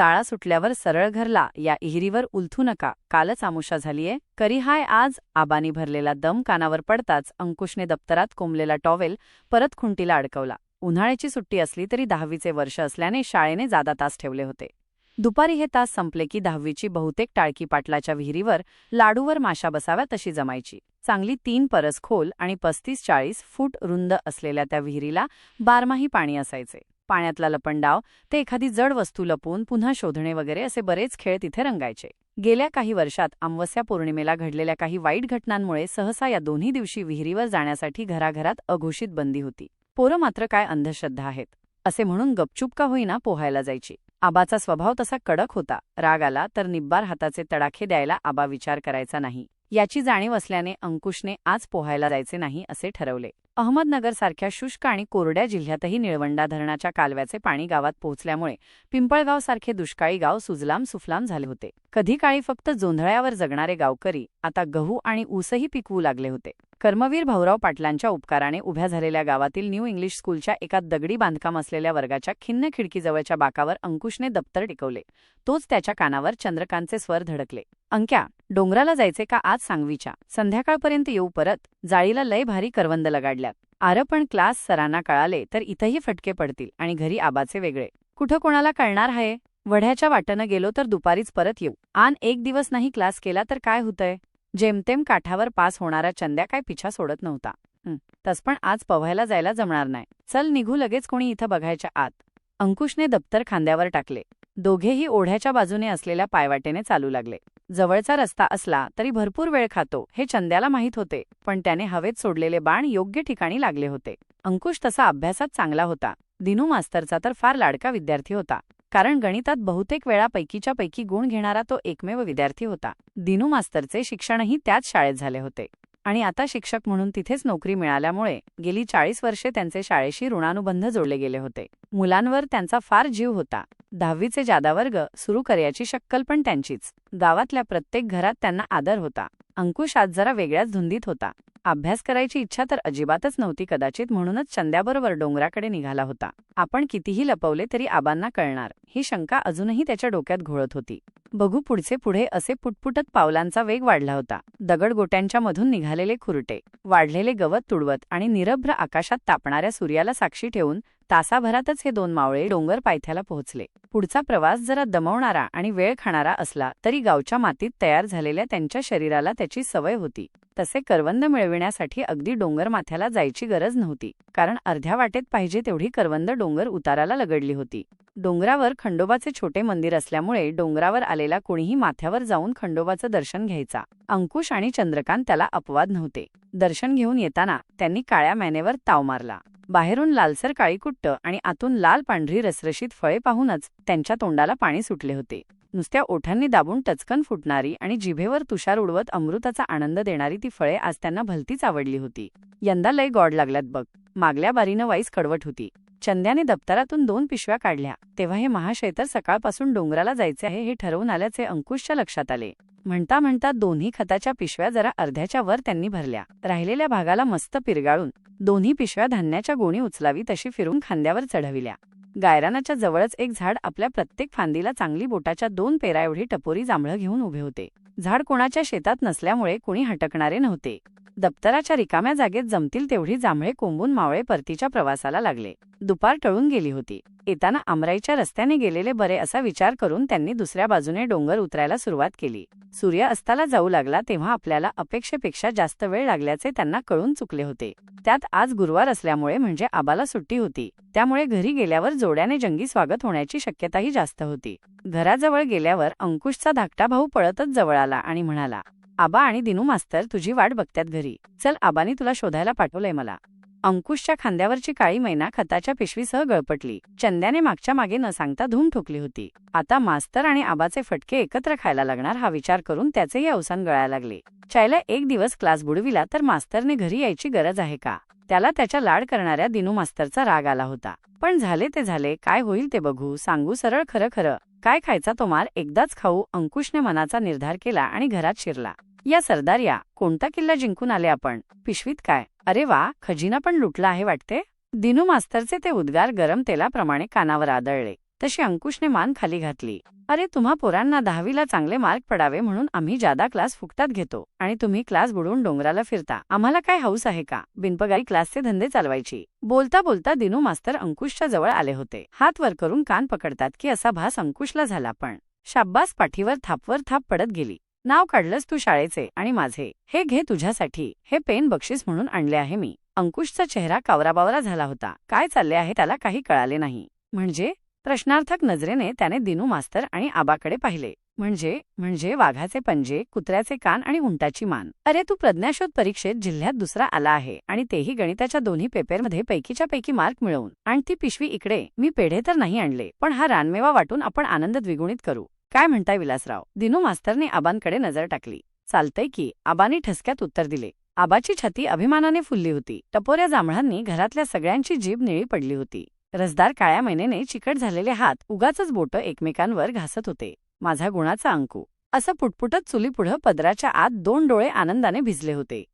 शाळा सुटल्यावर सरळ घरला या इहिरीवर उलथू नका. कालच आमुषा झालीये. करी हाय आज. आबानी भरलेला दम कानावर पडताच अंकुशने दप्तरात कोंबलेला टॉवेल परत खुंटीला अडकवला. उन्हाळ्याची सुट्टी असली तरी दहावीचे वर्ष असल्याने शाळेने जादा तास ठेवले होते. दुपारी हे तास संपले की दहावीची बहुतेक टाळकी पाटलाच्या विहिरीवर लाडूवर माशा बसाव्या तशी जमायची. चांगली तीन परस खोल आणि पस्तीस चाळीस फूट रुंद असलेल्या त्या विहिरीला बारमाही पाणी असायचे. पाण्यातला लपंडाव ते एखादी जड वस्तू लपवून पुन्हा शोधणे वगैरे असे बरेच खेळ तिथे रंगायचे. गेल्या काही वर्षात अमावस्या पौर्णिमेला घडलेल्या काही वाईट घटनांमुळे सहसा या दोन्ही दिवशी विहिरीवर जाण्यासाठी घराघरात अघोषित बंदी होती. पोरं मात्र काय अंधश्रद्धा आहेत असे म्हणून गपचूप का होईना पोहायला जायची. आबाचा स्वभाव तसा कडक होता राग आला तर निब्बार हाताचे तडाखे द्यायला आबा विचार करायचा नाही. याची जाणीव असल्याने अंकुशने आज पोहायला जायचे नाही असे ठरवले. अहमदनगरसारख्या शुष्क आणि कोरड्या जिल्ह्यातही निळवंडा धरणाच्या कालव्याचे पाणी गावात पोहोचल्यामुळे पिंपळगावसारखे दुष्काळी गाव सुजलाम सुफलाम झाले होते. कधी काळी फक्त जोंधळ्यावर जगणारे गावकरी आता गहू आणि ऊसही पिकवू लागले होते. कर्मवीर भाऊराव पाटलांच्या उपकाराने उभ्या झालेल्या गावातील न्यू इंग्लिश स्कूलच्या एका दगडी बांधकाम असलेल्या वर्गाच्या खिन्न खिडकीजवळच्या बाकावर अंकुशने दप्तर टिकवले. तोच त्याच्या कानावर चंद्रकांतचे स्वर धडकले. अंक्या डोंगराला जायचे का आज सांगवीच्या? संध्याकाळपर्यंत येऊ परत. जाळीला लय भारी करवंद लगाडल्यात. आरपण क्लास सरांना कळाले तर इथंही फटके पडतील आणि घरी आबाचे वेगळे. कुठं कोणाला कळणार आहे वढ्याच्या वाटनं गेलो तर दुपारीच परत येऊ. आन एक दिवस नाही क्लास केला तर काय होतंय? जेमतेम काठावर पास होणारा चंद्या काय पिछा सोडत नव्हता. तस पण आज पव्हायला जायला जमणार नाही. चल निघू लगेच कोणी इथं बघायच्या आत. अंकुशने दप्तर खांद्यावर टाकले. दोघेही ओढ्याच्या बाजूने असलेल्या पायवाटेने चालू लागले. जवळचा रस्ता असला तरी भरपूर वेळ खातो हे चंद्याला माहीत होते पण त्याने हवेत सोडलेले बाण योग्य ठिकाणी लागले होते. अंकुश तसा अभ्यासात चांगला होता. दिनू मास्तरचा तर फार लाडका विद्यार्थी होता. कारण गणितात बहुतेक वेळा पैकीच्या पैकी गुण घेणारा तो एकमेव विद्यार्थी होता. दिनू मास्तरचे शिक्षणही त्याच शाळेत झाले होते. आणि आता शिक्षक म्हणून तिथेच नोकरी मिळाल्यामुळे गेली चाळीस वर्षे त्यांचे शाळेशी ऋणानुबंध जोडले गेले होते. मुलांवर त्यांचा फार जीव होता. दहावीचे जादावर्ग सुरू करायची शक्कल पण त्यांचीच. गावातल्या प्रत्येक घरात त्यांना आदर होता. अंकुश आज जरा वेगळ्याच धुंदीत होता. अभ्यास करायची इच्छा तर अजिबातच नव्हती कदाचित म्हणूनच चंद्याबरोबर डोंगराकडे निघाला होता. आपण कितीही लपवले तरी आबांना कळणार. ही शंका अजूनही त्याच्या डोक्यात घोळत होती. बघू पुढचे पुढे असे पुटपुटत पावलांचा वेग वाढला होता. दगडगोट्यांच्या मधून निघालेले खुरटे वाढलेले गवत तुडवत आणि निरभ्र आकाशात तापणाऱ्या सूर्याला साक्षी ठेवून तासाभरातच हे दोन मावळे डोंगर पायथ्याला पोहोचले. पुढचा प्रवास जरा दमवणारा आणि वेळ खाणारा असला तरी गावच्या मातीत तयार झालेल्या त्यांच्या शरीराला त्याची सवय होती. तसे करवंद मिळविण्यासाठी अगदी डोंगर माथ्याला जायची गरज नव्हती कारण अर्ध्या वाटेत पाहिजे तेवढी करवंद डोंगर उताराला लगडली होती. डोंगरावर खंडोबाचे छोटे मंदिर असल्यामुळे डोंगरावर आलेला कोणीही माथ्यावर जाऊन खंडोबाचं दर्शन घ्यायचा. अंकुश आणि चंद्रकांत त्याला अपवाद नव्हते. दर्शन घेऊन येताना त्यांनी काळ्या मॅनेवर ताव मारला. बाहेरून लालसर काळीकुट्ट आणि आतून लाल पांढरी रसरशीत फळे पाहूनच त्यांच्या तोंडाला पाणी सुटले होते. नुसत्या ओठांनी दाबून टचकन फुटणारी आणि जिभेवर तुषार उडवत अमृताचा आनंद देणारी ती फळे आज त्यांना भलतीच आवडली होती. यंदा लय गॉड लागल्यात बघ. मागल्या बारीनं वाईस कडवट होती. चंद्याने दप्तरातून दोन पिशव्या काढल्या. तेव्हा हे महाशय तर सकाळपासून डोंगराला जायचे आहे हे ठरवून आल्याचे अंकुशच्या लक्षात आले. म्हणता म्हणता दोन्ही खताच्या पिशव्या जरा अर्ध्याच्या वर त्यांनी भरल्या. राहिलेल्या भागाला मस्त पिरगाळून दोन्ही पिशव्या धान्याच्या गोणी उचलावी तशी फिरून खांद्यावर चढविल्या. गायरानाच्या जवळच एक झाड आपल्या प्रत्येक फांदीला चांगली बोटाच्या दोन पेरा एवढी टपोरी जांभळं घेऊन उभे होते. झाड कोणाच्या शेतात नसल्यामुळे कुणी हटकणारे नव्हते. दप्तराच्या रिकाम्या जागेत जमतील तेवढी जांभळे कोंबून मावळे परतीच्या प्रवासाला लागले. दुपार टळून गेली होती. येताना आमराईच्या रस्त्याने गेलेले बरे असा विचार करून त्यांनी दुसऱ्या बाजूने डोंगर उतरायला सुरुवात केली. सूर्य अस्ताला जाऊ लागला तेव्हा आपल्याला अपेक्षेपेक्षा जास्त वेळ लागल्याचे त्यांना कळून चुकले होते. त्यात आज गुरुवार असल्यामुळे म्हणजे आबाला सुट्टी होती. त्यामुळे घरी गेल्यावर जोड्याने जंगी स्वागत होण्याची शक्यताही जास्त होती. घराजवळ गेल्यावर अंकुशचा धाकटा भाऊ पळतच जवळ आला आणि म्हणाला आबा आणि दिनू मास्तर तुझी वाट बघत्यात घरी. चल आबानी तुला शोधायला पाठवलंय मला. अंकुशच्या खांद्यावरची काळी मैना खताच्या पिशवीसह गळपटली. चंद्याने मागच्या मागे न सांगता धूम ठोकली होती. आता मास्तर आणि आबाचे फटके एकत्र खायला लागणार हा विचार करून त्याचेही अवसान गळायला लागले. चायला एक दिवस क्लास बुडविला तर मास्तरने घरी यायची गरज आहे का? त्याला त्याच्या लाड करणाऱ्या दिनू मास्तरचा राग आला होता. पण झाले ते झाले काय होईल ते बघू सांगू सरळ खरं खरं. काय खायचा तो मार एकदाच खाऊ अंकुशने मनाचा निर्धार केला आणि घरात शिरला. या सरदार या कोणता किल्ला जिंकून आले आपण? पिशवीत काय? अरे वा खजिना पण लुटला आहे वाटते? दिनू मास्तरचे ते उद्गार गरम तेलाप्रमाणे कानावर आदळले. तशी अंकुशने मान खाली घातली. अरे तुम्हा पोरांना दहावीला चांगले मार्क पडावे म्हणून आम्ही जादा क्लास फुकतात घेतो आणि तुम्ही क्लास बुडवून डोंगराला फिरता. आम्हाला काय हौस आहे का? बिनपगारी क्लासचे धंदे चालवायची. बोलता बोलता दिनू मास्तर अंकुशच्या जवळ आले होते. हात वर करून कान पकडतात की असा भास अंकुशला झाला पण. शाब्बास पाठीवर थापवर थाप पडत गेली. नाव काढलंस तू शाळेचे आणि माझे. हे घे तुझ्यासाठी. हे पेन बक्षीस म्हणून आणले आहे मी. अंकुशचा चेहरा कावराबावरा झाला होता. काय चालले आहे त्याला काही कळाले नाही. म्हणजे? प्रश्नार्थक नजरेने त्याने दिनू मास्तर आणि आबाकडे पाहिले. म्हणजे? म्हणजे वाघाचे पंजे कुत्र्याचे कान आणि उंटाची मान. अरे तू प्रज्ञाशोध परीक्षेत जिल्ह्यात दुसरा आला आहे आणि तेही गणिताच्या दोन्ही पेपरमध्ये पैकीच्या पैकी मार्क मिळवून. आणि ती पिशवी इकडे. मी पेढे तर नाही आणले पण हा रानमेवा वाटून आपण आनंद द्विगुणित करू. काय म्हणताय विलासराव? दिनू मास्तरने आबांकडे नजर टाकली. चालतंय की आबांनी ठसक्यात उत्तर दिले. आबाची छाती अभिमानाने फुलली होती. टपोऱ्या जांभळांनी घरातल्या सगळ्यांची जीभ निळी पडली होती. रसदार काळ्या महिनेने चिकट झालेले हात उगाच बोटं एकमेकांवर घासत होते. माझा गुणाचा अंकू. असं पुटपुटत चुलीपुढं पदराच्या आत दोन डोळे आनंदाने भिजले होते.